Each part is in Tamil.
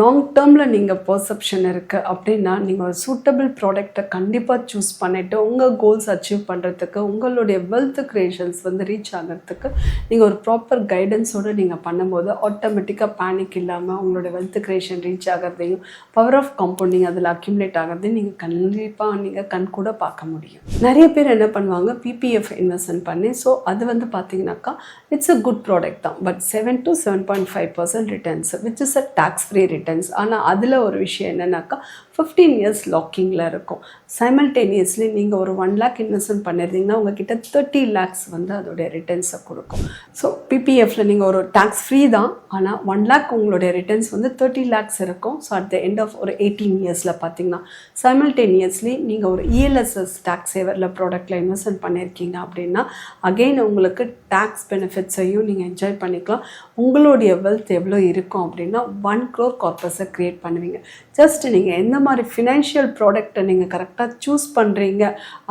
லாங் டேர்மில் நீங்கள் பர்செப்ஷன் இருக்குது அப்படின்னா நீங்கள் ஒரு சூட்டபிள் ப்ராடக்டை கண்டிப்பாக சூஸ் பண்ணிவிட்டு உங்கள் கோல்ஸ் அச்சீவ் பண்ணுறதுக்கு உங்களுடைய வெல்த் க்ரியேஷன்ஸ் வந்து ரீச் ஆகிறதுக்கு நீங்கள் ஒரு ப்ராப்பர் கைடன்ஸோடு நீங்கள் பண்ணும்போது ஆட்டோமேட்டிக்காக பேனிக் இல்லாமல் உங்களுடைய வெல்த் க்ரியேஷன் ரீச் ஆகிறதையும் பவர் ஆஃப் காம்பவுண்டிங் அதில் அக்யூமுலேட் ஆகிறதையும் நீங்கள் கண்டிப்பாக நீங்கள் கண் கூட பார்க்க முடியும். நிறைய பேர் என்ன பண்ணுவாங்க? பிபிஎஃப் இன்வெஸ்ட்மெண்ட் பண்ணி ஸோ அது வந்து பார்த்தீங்கன்னாக்கா இட்ஸ் அ குட் ப்ராடக்ட் தான். But seven to seven point five percent returns which is a tax free returns ஆனால் அதில் ஒரு விஷயம் என்னென்னாக்கா ஃபிஃப்டீன் இயர்ஸ் லாக்கிங்கில் இருக்கும். சைமல்டேனியஸ்லி நீங்கள் ஒரு ஒன் லேக் இன்வெஸ்ட்மெண்ட் பண்ணியிருந்தீங்கன்னா உங்ககிட்ட தேர்ட்டி லேக்ஸ் வந்து அதோடைய ரிட்டர்ன்ஸை கொடுக்கும். ஸோ பிபிஎஃப்ல நீங்கள் ஒரு டேக்ஸ் ஃப்ரீ தான். ஆனால் ஒன் லேக் உங்களுடைய ரிட்டர்ன்ஸ் வந்து தேர்ட்டி லேக்ஸ் இருக்கும். So at the end of ஒரு எயிட்டீன் இயர்ஸில் பார்த்தீங்கன்னா சைமல்டேனியஸ்லி நீங்கள் ஒரு இஎல்எஸ்எஸ் டேக்ஸ் சேவரில் ப்ராடக்ட்டில் இன்வெஸ்ட்மெண்ட் பண்ணியிருக்கீங்க அப்படின்னா அகெயின் உங்களுக்கு டேக்ஸ் பெனிஃபிட்ஸையும் நீங்கள் என்ஜாய் பண்ணிக்கலாம். உங்களுடைய வெல்த் எவ்வளோ இருக்கும் அப்படின்னா ஒன் க்ரோர் பர்பஸை க்ரியேட் பண்ணுவீங்க. ஜஸ்ட் நீங்கள் எந்த மாதிரி ஃபினான்ஷியல் ப்ராடக்ட்டை நீங்கள் கரெக்டாக சூஸ் பண்ணுறீங்க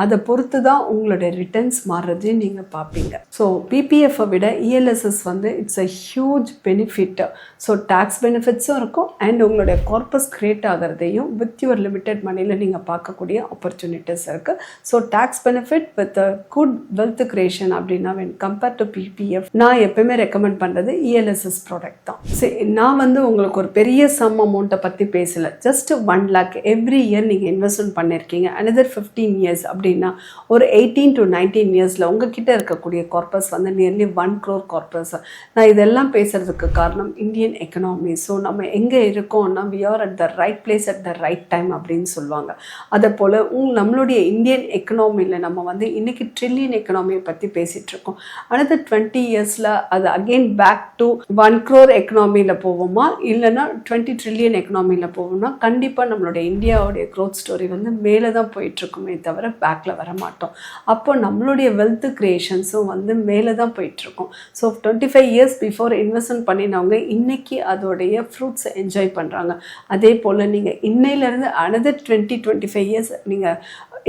அதை பொறுத்து தான் உங்களுடைய ரிட்டர்ன்ஸ் மாறுறதையும் நீங்கள் பார்ப்பீங்க. ஸோ பிபிஎஃப்பை விட இஎல்எஸ்எஸ் வந்து it's a huge benefit so tax பெனிஃபிட்ஸும் இருக்கும் அண்ட் உங்களுடைய கார்பஸ் க்ரியேட் ஆகிறதையும் வித் யுவர் லிமிட்டெட் மணியில் நீங்கள் பார்க்கக்கூடிய ஆப்பர்ச்சுனிட்டிஸ் இருக்குது so tax benefit with good wealth creation அப்படின்னா வென் கம்பேர் டு பிபிஎஃப் நான் எப்பயுமே ரெக்கமெண்ட் பண்ணுறது இஎல்எஸ்எஸ் ப்ராடக்ட் தான். சரி நான் வந்து உங்களுக்கு ஒரு பெரிய சம் அமௌண்ட்டை பற்றி பேசலை. Just one lakh every year நீங்கள் இன்வெஸ்ட்மெண்ட் பண்ணியிருக்கீங்க அனதர் ஃபிஃப்டீன் இயர்ஸ் அப்படின்னா ஒரு எயிட்டீன் டு நைன்டீன் இயர்ஸில் உங்ககிட்ட இருக்கக்கூடிய கார்பஸ் வந்து நியர்லி ஒன் க்ரோர் கார்பஸ் நான் இதெல்லாம் பேசுகிறதுக்கு காரணம் இந்தியன் எக்கனாமி ஸோ நம்ம எங்கே இருக்கோம்னா we are at the right place at the right time அப்படின்னு சொல்லுவாங்க. அதே போல் உங் நம்மளுடைய இந்தியன் எக்கனாமியில் நம்ம வந்து இன்றைக்கி ட்ரில்லியன் எக்கனாமியை பற்றி பேசிகிட்டு இருக்கோம். அனதர் டுவெண்ட்டி இயர்ஸில் அது again back to one crore எக்கனாமியில் போவோமா? இல்லைன்னா டுவெண்ட்டி டுவெண்ட்டி ட்ரில்லியன் எக்கனாமியில் போகணும்னா கண்டிப்பாக நம்மளுடைய இந்தியாவுடைய க்ரோத் ஸ்டோரி வந்து மேலே தான் போயிட்டுருக்குமே தவிர பேக்கில் வர மாட்டோம் அப்போ நம்மளுடைய வெல்த் க்ரியேஷன்ஸும் வந்து மேலே தான் போயிட்டுருக்கும். So twenty five years before investment பண்ணினவங்க இன்றைக்கி அதோடைய ஃப்ரூட்ஸை என்ஜாய் பண்ணுறாங்க அதே போல் நீங்கள் இன்னையிலேருந்து another twenty twenty five years நீங்கள்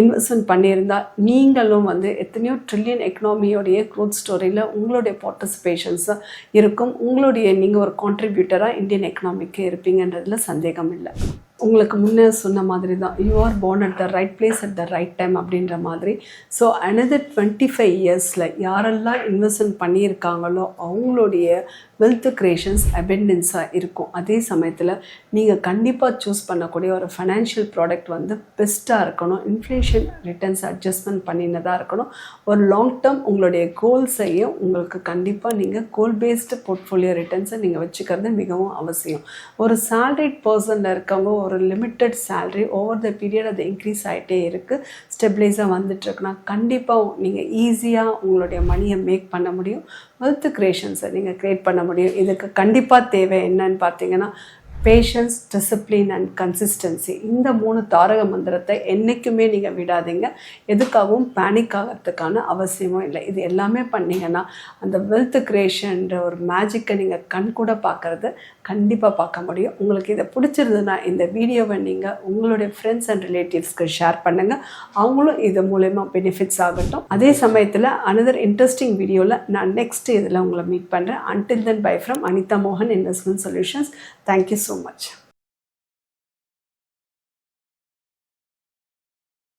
இன்வெஸ்ட்மெண்ட் பண்ணியிருந்தால் நீங்களும் வந்து எத்தனையோ ட்ரில்லியன் எக்கனாமியோடைய க்ரோத் ஸ்டோரியில் உங்களுடைய பார்ட்டிசிபேஷன்ஸாக இருக்கும். உங்களுடைய நீங்கள் ஒரு கான்ட்ரிபியூட்டராக இந்தியன் எக்கனாமிக்கு இருப்பீங்கன்றதுல சந்தேகம் இல்லை உங்களுக்கு முன்னே சொன்ன மாதிரி தான் you are born at the right place at the right time அப்படின்ற மாதிரி. ஸோ அனதர் டுவெண்ட்டி ஃபைவ் இயர்ஸில் யாரெல்லாம் இன்வெஸ்ட்மெண்ட் பண்ணியிருக்காங்களோ அவங்களுடைய வெல்த் க்ரியேஷன்ஸ் அபெண்டன்ஸாக இருக்கும். அதே சமயத்தில் நீங்கள் கண்டிப்பாக சூஸ் பண்ணக்கூடிய ஒரு ஃபைனான்ஷியல் ப்ராடக்ட் வந்து பெஸ்ட்டாக இருக்கணும். இன்ஃப்ளேஷன் ரிட்டர்ன்ஸ் அட்ஜஸ்ட்மெண்ட் பண்ணினதாக இருக்கணும். ஒரு லாங் டேர்ம் உங்களுடைய கோல்ஸையும் உங்களுக்கு கண்டிப்பாக நீங்கள் கோல் பேஸ்டு போர்ட்ஃபோலியோ ரிட்டர்ன்ஸை நீங்கள் வச்சுக்கிறது மிகவும் அவசியம். ஒரு சேல்ரிட் பர்சனில் இருக்கவங்க ஒரு limited salary over the period அது இன்க்ரீஸ் ஆகிட்டே இருக்குது ஸ்டெபிளைஸாக வந்துட்டுருக்குன்னா கண்டிப்பாக நீங்கள் ஈஸியாக உங்களுடைய மணியை மேக் பண்ண முடியும். வெல்த் கிரியேஷன்ஸை நீங்கள் க்ரியேட் பண்ண முடியும் இதுக்கு கண்டிப்பாக தேவை என்னன்னு பார்த்தீங்கன்னா பேஷன்ஸ் டிசிப்ளின் அண்ட் கன்சிஸ்டன்சி இந்த மூணு தாரக மந்திரத்தை என்றைக்குமே நீங்கள் விடாதீங்க. எதுக்காகவும் பேனிக் ஆகிறதுக்கான அவசியமும் இல்லை. இது எல்லாமே பண்ணீங்கன்னா அந்த வெல்த் கிரியேஷன்ற ஒரு மேஜிக்கை நீங்கள் கண் கூட பார்க்குறது கண்டிப்பாக பார்க்க முடியும். உங்களுக்கு இதை பிடிச்சிருந்ததுன்னா இந்த வீடியோவை நீங்கள் உங்களுடைய ஃப்ரெண்ட்ஸ் அண்ட் ரிலேட்டிவ்ஸ்க்கு ஷேர் பண்ணுங்கள் அவங்களும் இது மூலயமா பெனிஃபிட்ஸ் ஆகட்டும். அதே சமயத்தில் அனதர் இன்ட்ரெஸ்டிங் வீடியோவில் நான் நெக்ஸ்ட் இதில் உங்களை மீட் பண்ணுறேன் until then bye from Anitha மோகன் investment solutions Thank you so much.